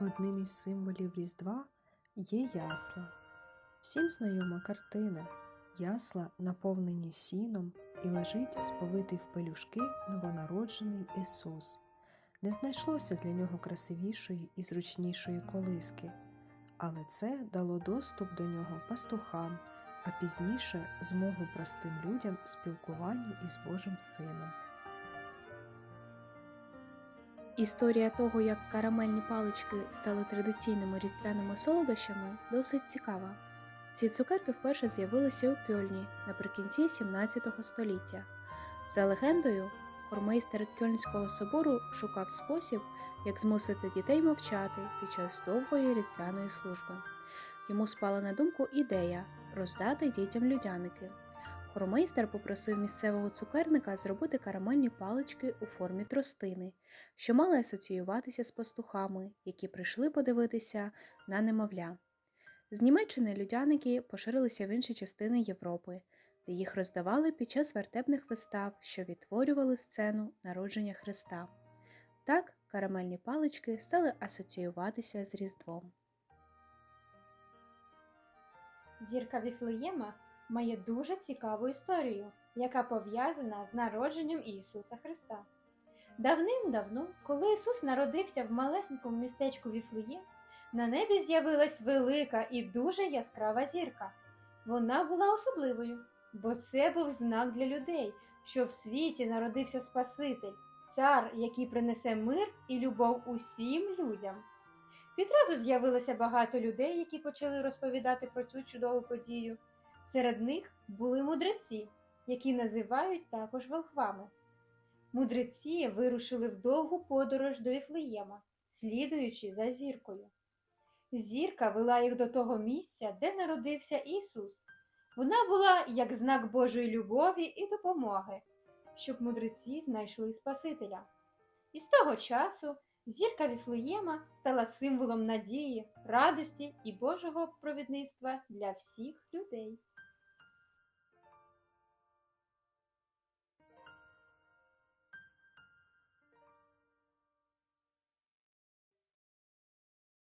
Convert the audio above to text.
Одним із символів Різдва є ясла. Всім знайома картина. Ясла наповнені сіном і лежить сповитий в пелюшки новонароджений Ісус. Не знайшлося для нього красивішої і зручнішої колиски, але це дало доступ до нього пастухам, а пізніше змогу простим людям спілкуванню із Божим Сином. Історія того, як карамельні палички стали традиційними різдвяними солодощами, досить цікава. Ці цукерки вперше з'явилися у Кьольні наприкінці 17 століття. За легендою, хормейстер Кьольнського собору шукав спосіб, як змусити дітей мовчати під час довгої різдвяної служби. Йому спала на думку ідея роздати дітям людяники. Хормейстер попросив місцевого цукерника зробити карамельні палички у формі тростини, що мали асоціюватися з пастухами, які прийшли подивитися на немовля. З Німеччини людяники поширилися в інші частини Європи, де їх роздавали під час вертепних вистав, що відтворювали сцену народження Христа. Так карамельні палички стали асоціюватися з Різдвом. Зірка Віфлеєма має дуже цікаву історію, яка пов'язана з народженням Ісуса Христа. Давним-давно, коли Ісус народився в малесенькому містечку Віфлеєм, на небі з'явилась велика і дуже яскрава зірка. Вона була особливою, бо це був знак для людей, що в світі народився Спаситель, цар, який принесе мир і любов усім людям. Відразу з'явилося багато людей, які почали розповідати про цю чудову подію. Серед них були мудреці, які називають також волхвами. Мудреці вирушили в довгу подорож до Іфлеєма, слідуючи за зіркою. Зірка вела їх до того місця, де народився Ісус. Вона була як знак Божої любові і допомоги, щоб мудреці знайшли Спасителя. І з того часу зірка Віфлеєма стала символом надії, радості і Божого провідництва для всіх людей.